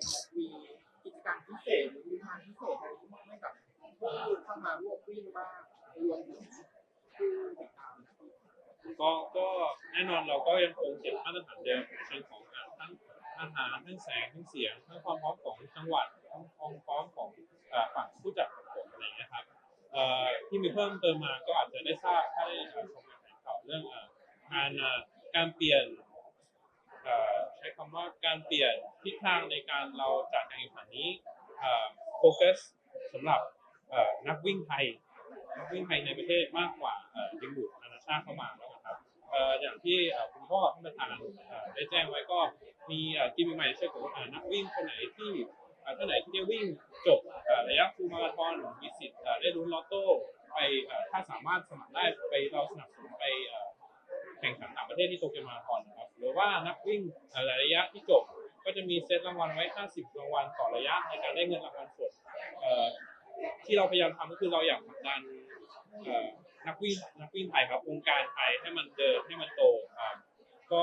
องมีกิจกรรมพิเศษหรือมีงานพิเศษอะไรที่มอบให้กับผู้เข้ามาร่วมวิ่งบ้างรวมถึงผู้ติดตามก็ก็แน่นอนเราก็ยังคงเก็บมาตรฐานเดิมในเชิงของอ่าทั้งอาหารทั้งแสงทั้งเสียงทั้งความพร้อมของจังหวัดทั้งความพร้อมของอ่าฝั่งผู้จัดประกวดอะไรอย่างเงี้ยครับเอ่อที่มีเพิ่มเติมมาก็อาจจะได้ทราบถ้าได้ชมงานแถลงข่าวเรื่องอ่างานอ่าการเปลี่ยน ว่าการเปลี่ยนทิศทางในการเราจัดการแข่งขันนี้โฟกัสสำหรับนักวิ่งไทยนักวิ่งไทยในประเทศมากกว่าเอ่อดึงดูดนานาชาติเข้ามาแล้วนะครับอย่างที่คุณพ่อท่านประธานได้แจ้งไว้ก็มีกิมมิคใหม่เช่นของเอ่อนักวิ่งคนไหนที่เอ่อท่านไหนที่ได้วิ่งจบระยะฟูมาราธอนมีสิทธิ์ได้ลุ้นลอตโต้ไปถ้าสามารถสมัครได้ไปเราสนับสนุนไปแข่งขันต่างประเทศที่โตเกียวมาราธอน หรือว่านักวิ่งเอ่อระยะที่จบ ก็จะมีเซตรางวัลไว้ 50 รางวัลต่อระยะในการได้เงินรางวัลสดที่เราพยายามทำก็คือเราอยากผลักดันนักวิ่งนักวิ่งไทยครับวงการไทยให้มันเดินให้มันโตอ่าก็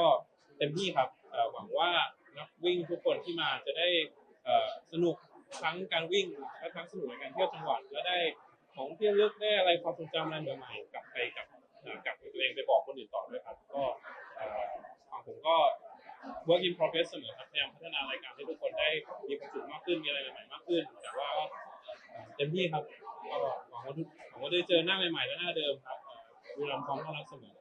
เต็มที่ครับหวังว่านักวิ่งทุกคนที่มาจะได้สนุกทั้งการวิ่งและทั้งสนุกในการเที่ยวจังหวัดและได้ของเที่ระลึกได้อะไรความทรงจำอะไรใหม่ๆกลับไปกับกลับไปตัวเองไปบอกคนอื่นต่อด้วยครับ ก็เอ่อของผมก็ work in progress เสมอครับพยายามพัฒนารายการให้ทุกคนได้มีความสุขมากขึ้นมีอะไรใหม่ๆมากขึ้น แต่ว่าก็เต็มที่ครับก็หวังว่าทุกหวังว่าได้เจอหน้าใหม่ๆและหน้าเดิมครับเอ่อบุรีรัมย์พร้อมต้อนรับเสมอ